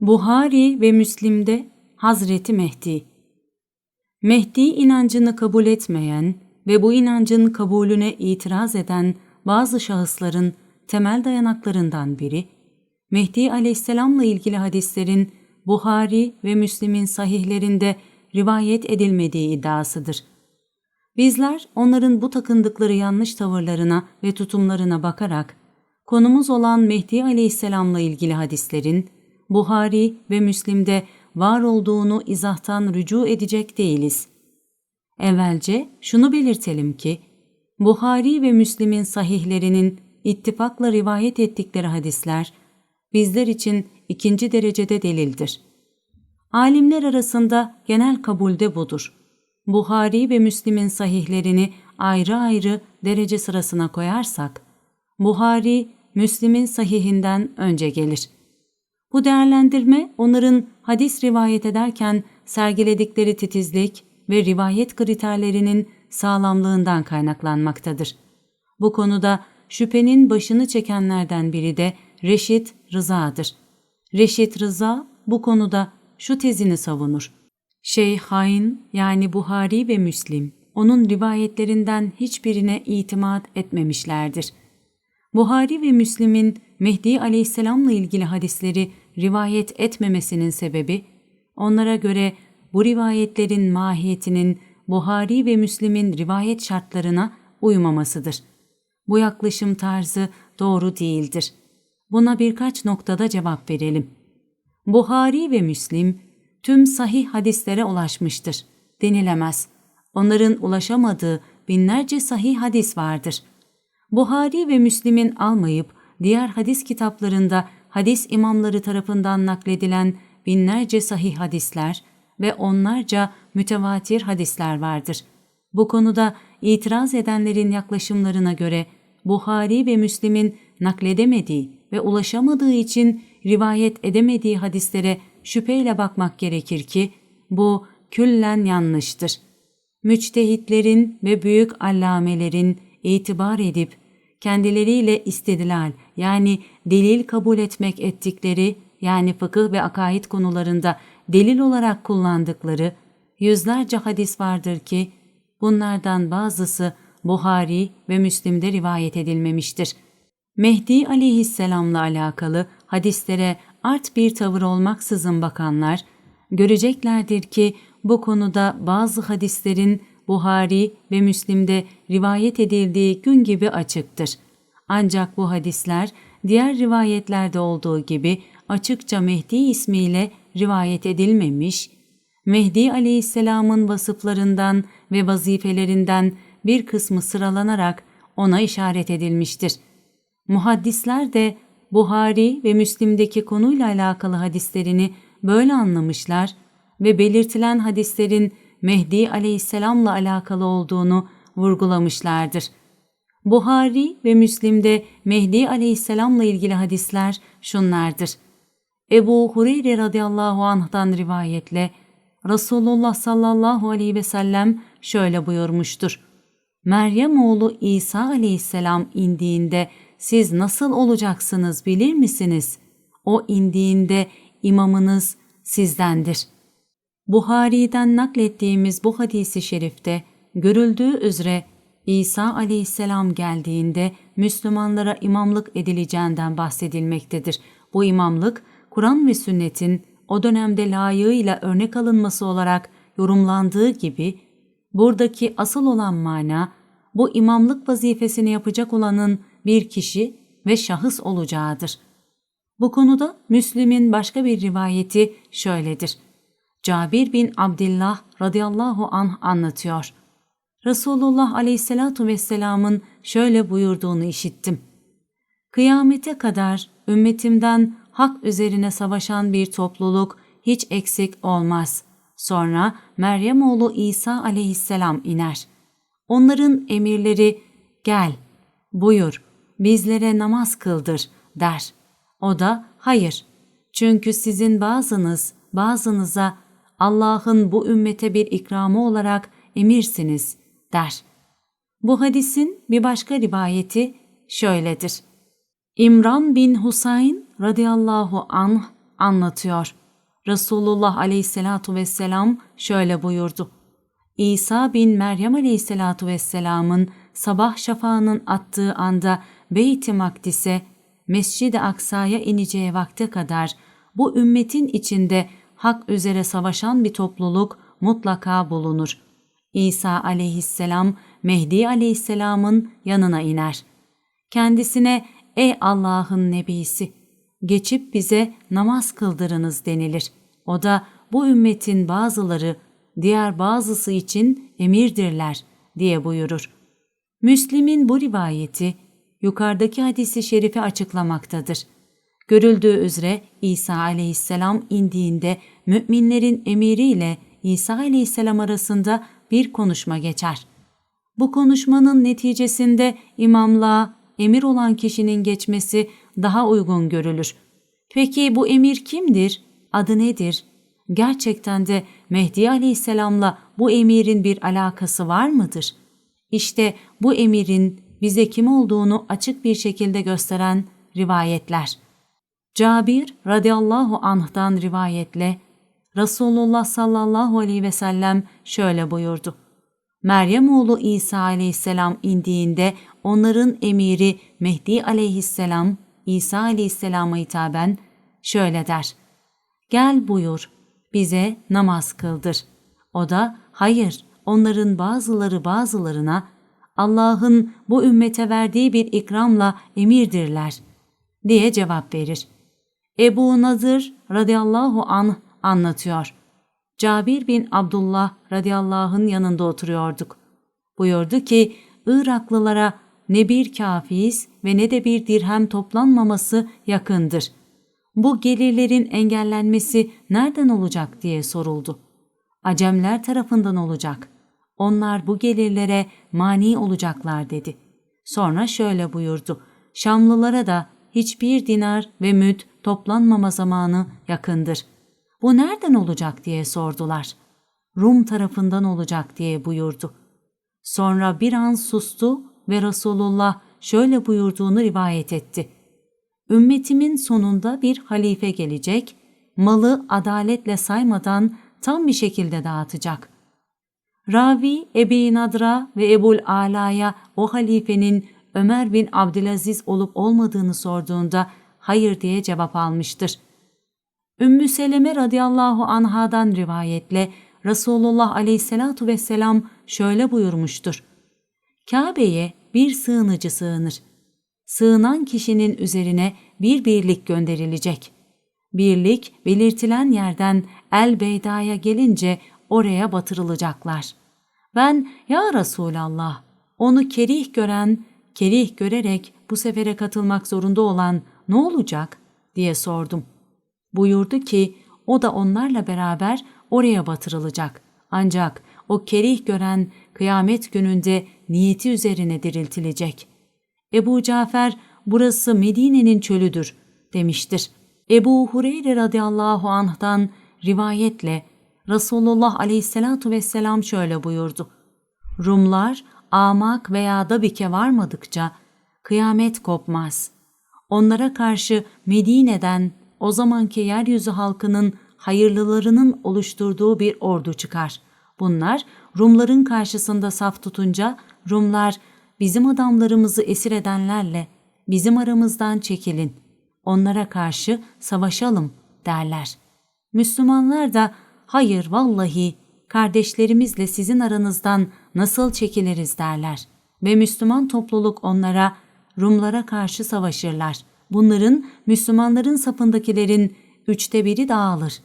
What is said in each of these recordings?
Buhari ve Müslim'de Hazreti Mehdi Mehdi inancını kabul etmeyen ve bu inancın kabulüne itiraz eden bazı şahısların temel dayanaklarından biri, Mehdi aleyhisselamla ilgili hadislerin Buhari ve Müslim'in sahihlerinde rivayet edilmediği iddiasıdır. Bizler onların bu takındıkları yanlış tavırlarına ve tutumlarına bakarak, konumuz olan Mehdi aleyhisselamla ilgili hadislerin Buhari ve Müslim'de var olduğunu izahtan rücu edecek değiliz. Evvelce şunu belirtelim ki, Buhari ve Müslim'in sahihlerinin ittifakla rivayet ettikleri hadisler, bizler için ikinci derecede delildir. Alimler arasında genel kabulde budur. Buhari ve Müslim'in sahihlerini ayrı ayrı derece sırasına koyarsak, Buhari, Müslim'in sahihinden önce gelir. Bu değerlendirme onların hadis rivayet ederken sergiledikleri titizlik ve rivayet kriterlerinin sağlamlığından kaynaklanmaktadır. Bu konuda şüphenin başını çekenlerden biri de Reşit Rıza'dır. Reşit Rıza bu konuda şu tezini savunur. Şeyhain yani Buhari ve Müslim onun rivayetlerinden hiçbirine itimat etmemişlerdir. Buhari ve Müslim'in Mehdi aleyhisselamla ilgili hadisleri rivayet etmemesinin sebebi, onlara göre bu rivayetlerin mahiyetinin Buhari ve Müslim'in rivayet şartlarına uymamasıdır. Bu yaklaşım tarzı doğru değildir. Buna birkaç noktada cevap verelim. Buhari ve Müslim tüm sahih hadislere ulaşmıştır denilemez. Onların ulaşamadığı binlerce sahih hadis vardır. Buhari ve Müslim'in almayıp diğer hadis kitaplarında hadis imamları tarafından nakledilen binlerce sahih hadisler ve onlarca mütevatir hadisler vardır. Bu konuda itiraz edenlerin yaklaşımlarına göre Buhari ve Müslim'in nakledemediği ve ulaşamadığı için rivayet edemediği hadislere şüpheyle bakmak gerekir ki bu küllen yanlıştır. Müçtehitlerin ve büyük allamelerin itibar edip kendileriyle istedilal yani delil kabul etmek ettikleri yani fıkıh ve akaid konularında delil olarak kullandıkları yüzlerce hadis vardır ki bunlardan bazısı Buhari ve Müslim'de rivayet edilmemiştir. Mehdi aleyhisselamla alakalı hadislere art bir tavır olmaksızın bakanlar, göreceklerdir ki bu konuda bazı hadislerin Buhari ve Müslim'de rivayet edildiği gün gibi açıktır. Ancak bu hadisler diğer rivayetlerde olduğu gibi açıkça Mehdi ismiyle rivayet edilmemiş, Mehdi aleyhisselamın vasıflarından ve vazifelerinden bir kısmı sıralanarak ona işaret edilmiştir. Muhaddisler de Buhari ve Müslim'deki konuyla alakalı hadislerini böyle anlamışlar ve belirtilen hadislerin Mehdi aleyhisselamla alakalı olduğunu vurgulamışlardır. Buhari ve Müslim'de Mehdi aleyhisselamla ilgili hadisler şunlardır. Ebu Hureyre radıyallahu anh'tan rivayetle Resulullah sallallahu aleyhi ve sellem şöyle buyurmuştur. Meryem oğlu İsa aleyhisselam indiğinde siz nasıl olacaksınız bilir misiniz? O indiğinde imamınız sizdendir. Buhari'den naklettiğimiz bu hadisi şerifte görüldüğü üzere İsa aleyhisselam geldiğinde Müslümanlara imamlık edileceğinden bahsedilmektedir. Bu imamlık Kur'an ve sünnetin o dönemde layığıyla örnek alınması olarak yorumlandığı gibi buradaki asıl olan mana bu imamlık vazifesini yapacak olanın bir kişi ve şahıs olacağıdır. Bu konuda Müslim'in başka bir rivayeti şöyledir. Cabir bin Abdullah radıyallahu anh anlatıyor. Resulullah aleyhissalatu vesselamın şöyle buyurduğunu işittim. Kıyamete kadar ümmetimden hak üzerine savaşan bir topluluk hiç eksik olmaz. Sonra Meryem oğlu İsa aleyhisselam iner. Onların emirleri gel, buyur, bizlere namaz kıldır der. O da hayır. Çünkü sizin bazınız bazınıza Allah'ın bu ümmete bir ikramı olarak emirsiniz der. Bu hadisin bir başka rivayeti şöyledir. İmran bin Husayn radıyallahu anh anlatıyor. Resulullah aleyhissalatu vesselam şöyle buyurdu. İsa bin Meryem aleyhissalatu vesselamın sabah şafağının attığı anda Beyt-i Makdis'e, Mescid-i Aksa'ya ineceği vakte kadar bu ümmetin içinde hak üzere savaşan bir topluluk mutlaka bulunur. İsa aleyhisselam Mehdi aleyhisselamın yanına iner. Kendisine ey Allah'ın nebisi geçip bize namaz kıldırınız denilir. O da bu ümmetin bazıları diğer bazısı için emirdirler diye buyurur. Müslim'in bu rivayeti yukarıdaki hadisi şerifi açıklamaktadır. Görüldüğü üzere İsa aleyhisselam indiğinde müminlerin emiriyle İsa aleyhisselam arasında bir konuşma geçer. Bu konuşmanın neticesinde imamlığa emir olan kişinin geçmesi daha uygun görülür. Peki bu emir kimdir? Adı nedir? Gerçekten de Mehdi aleyhisselamla bu emirin bir alakası var mıdır? İşte bu emirin bize kim olduğunu açık bir şekilde gösteren rivayetler. Cabir radıyallahu anh'dan rivayetle Resulullah sallallahu aleyhi ve sellem şöyle buyurdu. Meryem oğlu İsa aleyhisselam indiğinde onların emiri Mehdi aleyhisselam İsa aleyhisselama hitaben şöyle der. Gel buyur, bize namaz kıldır. O da hayır, onların bazıları bazılarına Allah'ın bu ümmete verdiği bir ikramla emirdirler diye cevap verir. Ebu Nazır radıyallahu anh anlatıyor. Cabir bin Abdullah radıyallahu yanında oturuyorduk. Buyurdu ki Iraklılara ne bir kafiz ve ne de bir dirhem toplanmaması yakındır. Bu gelirlerin engellenmesi nereden olacak diye soruldu. Acemler tarafından olacak. Onlar bu gelirlere mani olacaklar dedi. Sonra şöyle buyurdu. Şamlılara da hiçbir dinar ve müd toplanmama zamanı yakındır. Bu nereden olacak diye sordular. Rum tarafından olacak diye buyurdu. Sonra bir an sustu ve Resulullah şöyle buyurduğunu rivayet etti. Ümmetimin sonunda bir halife gelecek, malı adaletle saymadan tam bir şekilde dağıtacak. Ravi Ebi Nadra ve Ebul Ala'ya o halifenin Ömer bin Abdülaziz olup olmadığını sorduğunda hayır diye cevap almıştır. Ümmü Seleme radıyallahu anhadan rivayetle Resulullah aleyhissalatu vesselam şöyle buyurmuştur. Kabe'ye bir sığınıcı sığınır. Sığınan kişinin üzerine bir birlik gönderilecek. Birlik belirtilen yerden El Beyda'ya gelince oraya batırılacaklar. Ben ya Resulallah onu kerih gören, kerih görerek bu sefere katılmak zorunda olan ne olacak diye sordum. Buyurdu ki o da onlarla beraber oraya batırılacak. Ancak o kerih gören kıyamet gününde niyeti üzerine diriltilecek. Ebu Cafer burası Medine'nin çölüdür demiştir. Ebu Hureyre radıyallahu anh'tan rivayetle Resulullah aleyhissalatu vesselam şöyle buyurdu. Rumlar amak veya dabike varmadıkça kıyamet kopmaz. Onlara karşı Medine'den o zamanki yeryüzü halkının hayırlılarının oluşturduğu bir ordu çıkar. Bunlar Rumların karşısında saf tutunca Rumlar bizim adamlarımızı esir edenlerle bizim aramızdan çekilin. Onlara karşı savaşalım derler. Müslümanlar da hayır vallahi kardeşlerimizle sizin aranızdan nasıl çekiliriz derler. Ve Müslüman topluluk onlara Rumlara karşı savaşırlar. Bunların Müslümanların safındakilerin üçte biri dağılır.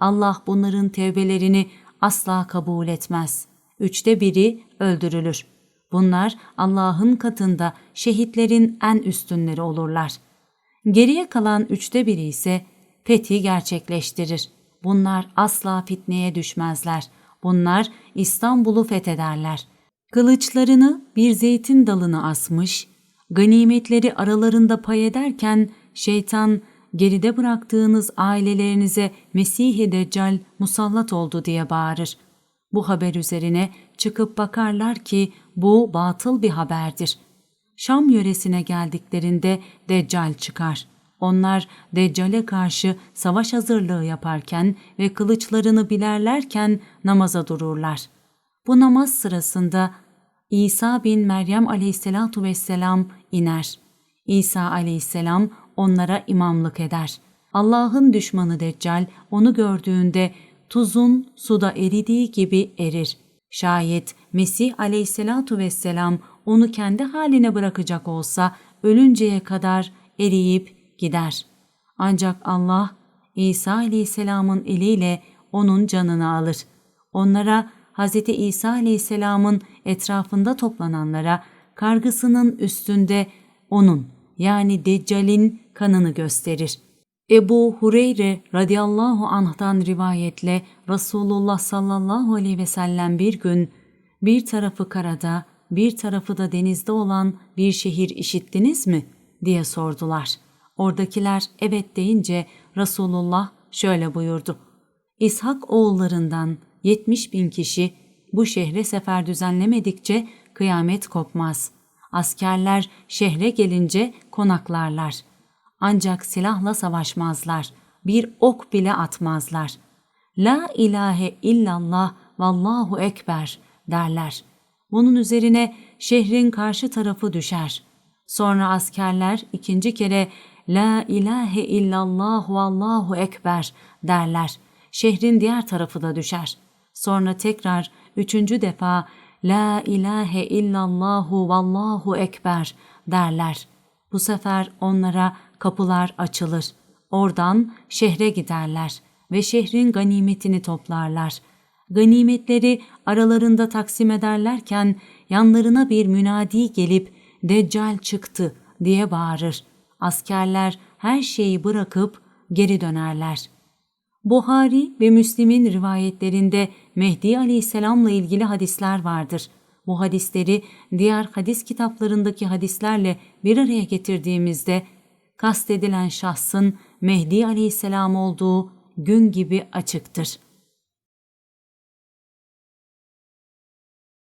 Allah bunların tevbelerini asla kabul etmez. Üçte biri öldürülür. Bunlar Allah'ın katında şehitlerin en üstünleri olurlar. Geriye kalan üçte biri ise fethi gerçekleştirir. Bunlar asla fitneye düşmezler. Bunlar İstanbul'u fethederler. Kılıçlarını bir zeytin dalına asmış, ganimetleri aralarında pay ederken şeytan geride bıraktığınız ailelerinize Mesih-i Deccal musallat oldu diye bağırır. Bu haber üzerine çıkıp bakarlar ki bu batıl bir haberdir. Şam yöresine geldiklerinde Deccal çıkar. Onlar Deccal'e karşı savaş hazırlığı yaparken ve kılıçlarını bilerlerken namaza dururlar. Bu namaz sırasında İsa bin Meryem aleyhissalatu vesselam iner. İsa aleyhisselam onlara imamlık eder. Allah'ın düşmanı Deccal onu gördüğünde tuzun suda eridiği gibi erir. Şayet Mesih aleyhissalatu vesselam onu kendi haline bırakacak olsa ölünceye kadar eriyip gider. Ancak Allah İsa aleyhisselamın eliyle onun canını alır. Onlara Hz. İsa aleyhisselamın etrafında toplananlara kargısının üstünde onun yani Deccal'in kanını gösterir. Ebu Hureyre radıyallahu anh'tan rivayetle Resulullah sallallahu aleyhi ve sellem bir gün bir tarafı karada bir tarafı da denizde olan bir şehir işittiniz mi diye sordular. Oradakiler evet deyince Resulullah şöyle buyurdu. İshak oğullarından 70 bin kişi bu şehre sefer düzenlemedikçe kıyamet kopmaz. Askerler şehre gelince konaklarlar. Ancak silahla savaşmazlar. Bir ok bile atmazlar. La ilahe illallah vallahu ekber derler. Bunun üzerine şehrin karşı tarafı düşer. Sonra askerler ikinci kere La ilahe illallah vallahu ekber derler. Şehrin diğer tarafı da düşer. Sonra tekrar üçüncü defa La ilahe illallahu vallahu ekber derler. Bu sefer onlara kapılar açılır. Oradan şehre giderler ve şehrin ganimetini toplarlar. Ganimetleri aralarında taksim ederlerken yanlarına bir münadi gelip Deccal çıktı diye bağırır. Askerler her şeyi bırakıp geri dönerler. Buhari ve Müslim'in rivayetlerinde Mehdi Aleyhisselam'la ilgili hadisler vardır. Bu hadisleri diğer hadis kitaplarındaki hadislerle bir araya getirdiğimizde kastedilen şahsın Mehdi Aleyhisselam olduğu gün gibi açıktır.''